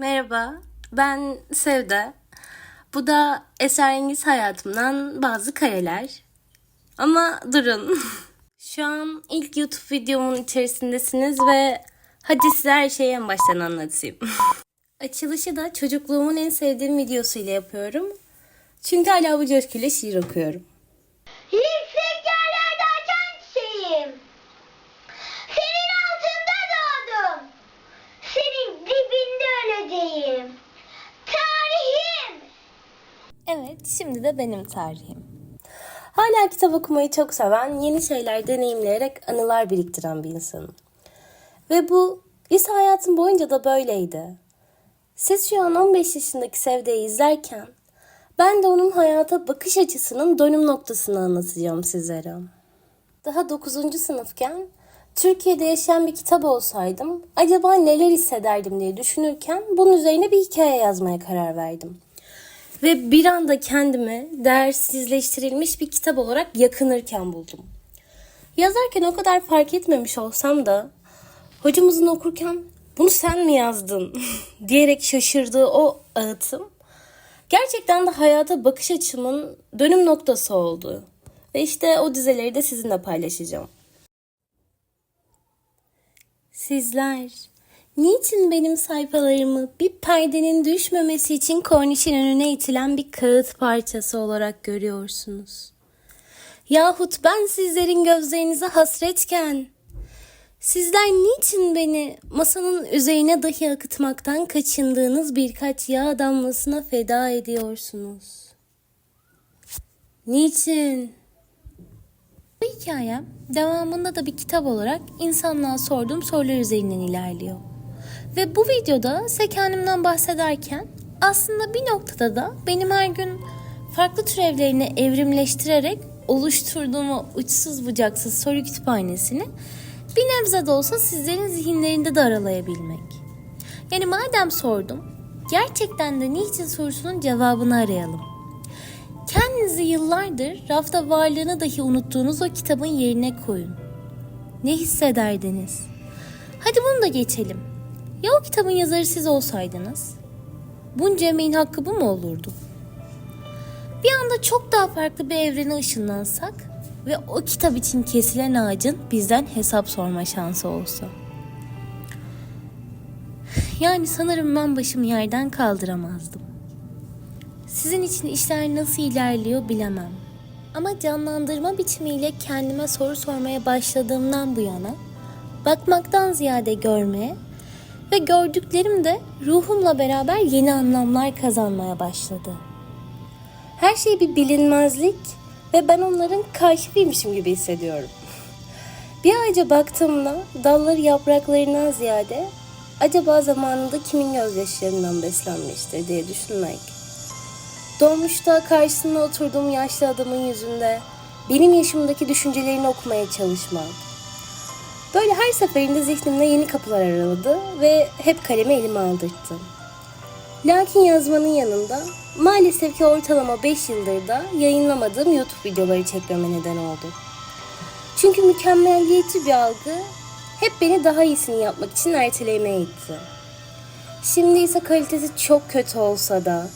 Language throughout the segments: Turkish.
Merhaba, ben Sevda. Bu da esrarengiz hayatımdan bazı kareler. Ama durun. Şu an ilk YouTube videomun içerisindesiniz ve hadi size her şeyi en baştan anlatayım. Açılışı da çocukluğumun en sevdiğim videosuyla yapıyorum. Çünkü hala bu coşkuyla şiir okuyorum. Şimdi de benim tarihim. Hala kitap okumayı çok seven, yeni şeyler deneyimleyerek anılar biriktiren bir insanım. Ve bu lise hayatım boyunca da böyleydi. Siz şu an 15 yaşındaki Sevde'yi izlerken ben de onun hayata bakış açısının dönüm noktasını anlatacağım sizlere. Daha 9. sınıfken Türkiye'de yaşayan bir kitap olsaydım acaba neler hissederdim diye düşünürken bunun üzerine bir hikaye yazmaya karar verdim. Ve bir anda kendimi değersizleştirilmiş bir kitap olarak yakınırken buldum. Yazarken o kadar fark etmemiş olsam da hocamızın okurken bunu sen mi yazdın diyerek şaşırdığı o ağıtım gerçekten de hayata bakış açımın dönüm noktası oldu. Ve işte o dizeleri de sizinle paylaşacağım. Sizler niçin benim sayfalarımı bir perdenin düşmemesi için kornişin önüne itilen bir kağıt parçası olarak görüyorsunuz? Yahut ben sizlerin gözlerinize hasretken Sizler niçin beni masanın üzerine dahi akıtmaktan kaçındığınız birkaç yağ damlasına feda ediyorsunuz? Niçin? Bu hikayem devamında da bir kitap olarak insanlığa sorduğum sorular üzerinden ilerliyor. Ve bu videoda size bahsederken aslında bir noktada da benim her gün farklı türevlerini evrimleştirerek oluşturduğum uçsuz bucaksız soru kütüphanesini bir nebze de olsa sizlerin zihinlerinde de aralayabilmek. Yani madem sordum, gerçekten de niçin sorusunun cevabını arayalım. Kendinizi yıllardır rafta varlığını dahi unuttuğunuz o kitabın yerine koyun. Ne hissederdiniz? Hadi bunu da geçelim. Ya o kitabın yazarı siz olsaydınız? Bunca emeğin hakkı bu mu olurdu? Bir anda çok daha farklı bir evrene ışınlansak ve o kitap için kesilen ağacın bizden hesap sorma şansı olsa. Yani sanırım ben başımı yerden kaldıramazdım. Sizin için işler nasıl ilerliyor bilemem. Ama canlandırma biçimiyle kendime soru sormaya başladığımdan bu yana bakmaktan ziyade görmeye ve gördüklerim de ruhumla beraber yeni anlamlar kazanmaya başladı. Her şey bir bilinmezlik ve ben onların kaşifiymişim gibi hissediyorum. Bir ağaca baktığımda dalları yapraklarından ziyade acaba zamanında kimin gözyaşlarından beslenmiştir diye düşünmek. Doğmuşta karşısında oturduğum yaşlı adamın yüzünde benim yaşımdaki düşüncelerini okumaya çalışmak. Böyle her seferinde zihnimde yeni kapılar araladı ve hep kalemi elime aldırttı. Lakin yazmanın yanında maalesef ki ortalama 5 yıldır da yayınlamadığım YouTube videoları çekmeme neden oldu. Çünkü mükemmeliyetçi bir algı hep beni daha iyisini yapmak için ertelemeye itti. Şimdi ise kalitesi çok kötü olsa da,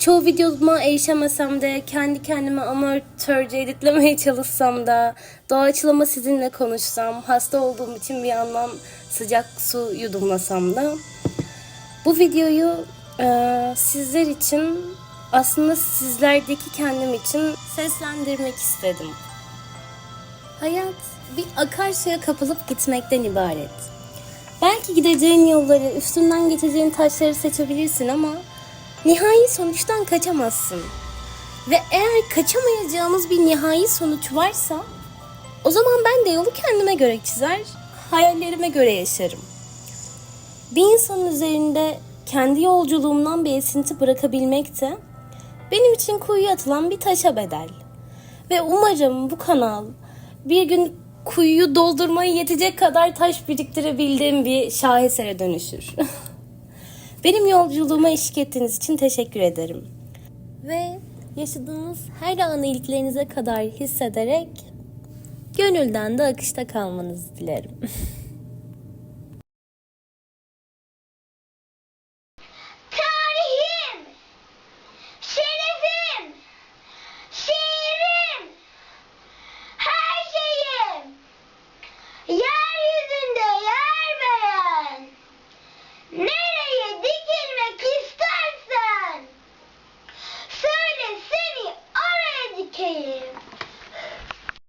çoğu videoma erişemesem de, kendi kendime amatörce editlemeye çalışsam da, doğaçlama sizinle konuşsam, hasta olduğum için bir yandan sıcak su yudumlasam da, bu videoyu ee, sizler için aslında sizlerdeki kendim için seslendirmek istedim. Hayat bir akarsuya kapılıp gitmekten ibaret. Belki gideceğin yolları, üstünden geçeceğin taşları seçebilirsin ama nihai sonuçtan kaçamazsın. Ve eğer kaçamayacağımız bir nihai sonuç varsa o zaman ben de yolu kendime göre çizer, hayallerime göre yaşarım. Bir insanın üzerinde kendi yolculuğumdan bir esinti bırakabilmek de benim için kuyuya atılan bir taşa bedel. Ve umarım bu kanal bir gün kuyuyu doldurmaya yetecek kadar taş biriktirebildiğim bir şahesere dönüşür. Benim yolculuğuma eşlik ettiğiniz için teşekkür ederim. Ve yaşadığınız her anı iliklerinize kadar hissederek gönülden de akışta kalmanızı dilerim.